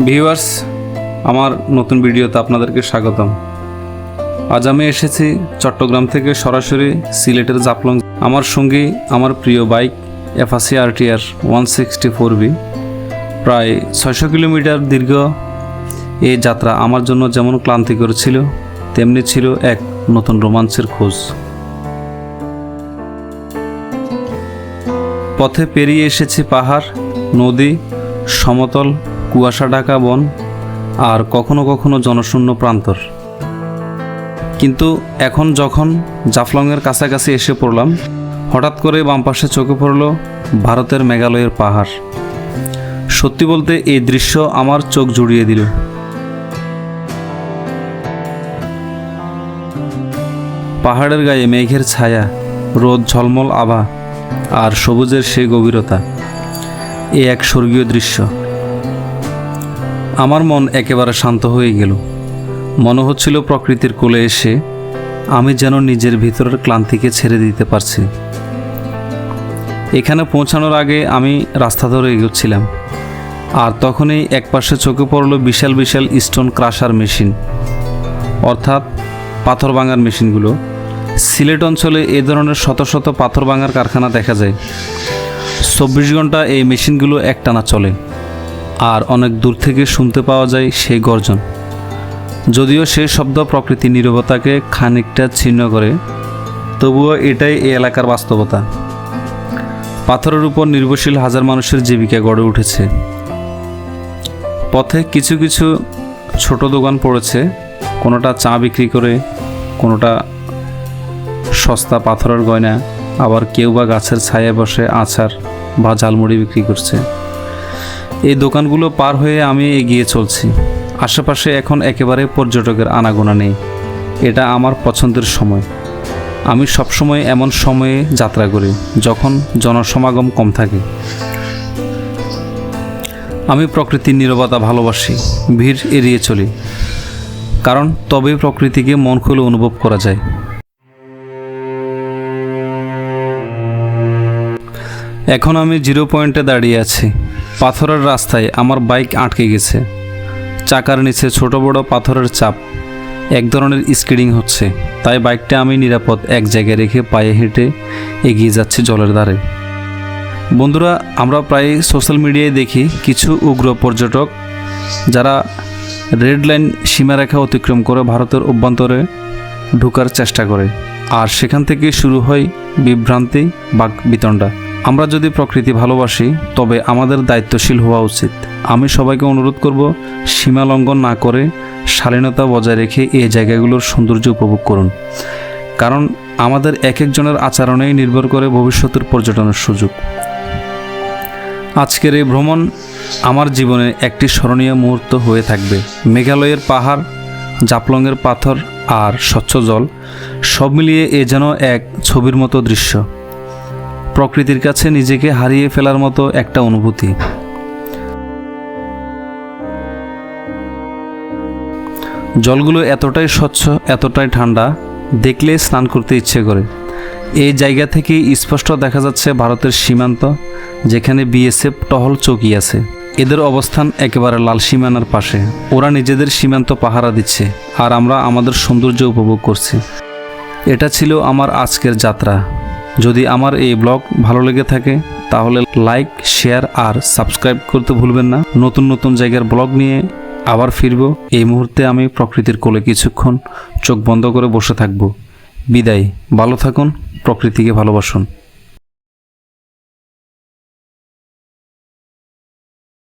Viewers, আমার নতুন ভিডিওতে আপনাদেরকে স্বাগতম। আজ আমি এসেছি চট্টগ্রাম থেকে সরাসরি সিলেটের জাপলং আমার সঙ্গে, আমার প্রিয় bike এফাসি RTR one sixty four B প্রায় ছয়শো কিলোমিটার দীর্ঘ। এই যাত্রা আমার জন্য যেমন ক্লান্তিকর ছিল, তেমনি ছিল এক নতুন রোমাঞ্চের খোঁজ। পথে পেরিয়ে এসেছি পাহাড়, নদী, সমতল কুয়াশা ঢাকা বন আর কখনো কখনো জনশূন্য প্রান্তর। কিন্তু এখন যখন জাফলংয়ের কাছাকাছি এসে পড়লাম, হঠাৎ করে বাম পাশে চোখে পড়ল ভারতের মেঘালয়ের পাহাড়। সত্যি বলতে এই দৃশ্য আমার চোখ জুড়িয়ে দিল। পাহাড়ের গায়ে মেঘের ছায়া, রোদ ঝলমল আভা আর সবুজের সেই গভীরতা, এ এক স্বর্গীয় দৃশ্য। আমার মন একেবারে শান্ত হয়ে গেল। মনে হচ্ছিল প্রকৃতির কোলে এসে আমি যেন নিজের ভিতরের ক্লান্তিকে ছেড়ে দিতে পারছি। এখানে পৌঁছানোর আগে আমি রাস্তা ধরে এগোচ্ছিলাম। আর তখনই একপাশে চোখে পড়ল বিশাল বিশাল স্টোন ক্রাশার মেশিন। অর্থাৎ পাথর ভাঙার মেশিনগুলো। সিলেট অঞ্চলে এ ধরনের শত শত পাথর ভাঙার কারখানা দেখা যায়। চব্বিশ ঘণ্টা এই মেশিনগুলো একটানা চলে। আর অনেক দূর থেকে শুনতে পাওয়া যায় সেই গর্জন। যদিও সেই শব্দ প্রকৃতি নীরবতাকে খানিকটা ছিন্ন করে, তবুও এটাই এই এলাকার বাস্তবতা। পাথরের উপর নির্ভরশীল হাজার মানুষের জীবিকা গড়ে উঠেছে। পথে কিছু কিছু ছোট দোকান পড়েছে, কোনোটা চা বিক্রি করে, কোনোটা সস্তা পাথরের গয়না, আবার কেউ বা গাছের ছায়ায় বসে আচার বা ঝালমুড়ি বিক্রি করছে। এই দোকানগুলো পার হয়ে আমি এগিয়ে চলছি। আশেপাশে এখন একেবারে পর্যটকের আনাগোনা নেই। এটা আমার পছন্দের সময়। আমি সবসময় এমন সময়ে যাত্রা করি, যখন জনসমাগম কম থাকে। আমি প্রকৃতির নীরবতা ভালোবাসি, ভিড় এড়িয়ে চলি। কারণ তবেই প্রকৃতিকে মন খুলে অনুভব করা যায়। এখন আমি জিরো পয়েন্টে দাঁড়িয়ে আছি। পাথরের রাস্তায় আমার বাইক আটকে গেছে। চাকার নিচে ছোট বড় পাথরের চাপ। এক ধরনের স্কিডিং হচ্ছে। তাই বাইকটা আমি নিরাপদ এক জায়গায় রেখে পায়ে হেঁটে এগিয়ে যাচ্ছি জলের ধারে। বন্ধুরা, আমরা প্রায় সোশ্যাল মিডিয়ায় দেখি কিছু উগ্র পর্যটক যারা রেড লাইন সীমারেখা অতিক্রম করে ভারতের অভ্যন্তরে ঢুকার চেষ্টা করে। আর সেখান থেকে শুরু হয় বিভ্রান্তি বাক বিতণ্ডা আমরা যদি প্রকৃতি ভালোবাসি, তবে আমাদের দায়িত্বশীল হওয়া উচিত। আমি সবাইকে অনুরোধ করব, সীমা লঙ্ঘন না করে শালীনতা বজায় রেখে এই জায়গাগুলোর সৌন্দর্য উপভোগ করুন। কারণ আমাদের এক একজনের আচরণেই নির্ভর করে ভবিষ্যতের পর্যটনের সুযোগ। আজকের এই ভ্রমণ আমার জীবনে একটি স্মরণীয় মুহূর্ত হয়ে থাকবে। মেঘালয়ের পাহাড় জাপলংয়ের পাথর আর স্বচ্ছ জল সব মিলিয়ে এ যেন এক ছবির মতো দৃশ্য। প্রকৃতির কাছে নিজেকে হারিয়ে ফেলার মতো একটা অনুভূতি। জলগুলো এতটাই স্বচ্ছ, এতটাই ঠান্ডা, দেখলে স্নান করতে ইচ্ছে করে। এই জায়গা থেকে স্পষ্ট দেখা যাচ্ছে ভারতের সীমান্ত, যেখানে বিএসএফ টহল চৌকি আছে। এদের অবস্থান একেবারে লাল সীমানার পাশে। ওরা নিজেদের সীমান্ত পাহারা দিচ্ছে, আর আমরা আমাদের সৌন্দর্য উপভোগ করছি। এটা ছিল আমার আজকের যাত্রা। যদি আমার এই ব্লগ ভালো লেগে থাকে, তাহলে লাইক শেয়ার আর সাবস্ক্রাইব করতে ভুলবেন না। নতুন নতুন জায়গার ব্লগ নিয়ে আবার ফিরব। এই মুহূর্তে আমি প্রকৃতির কোলে কিছুক্ষণ চোখ বন্ধ করে বসে থাকব। বিদায়। ভালো থাকুন, প্রকৃতিকে ভালোবাসুন।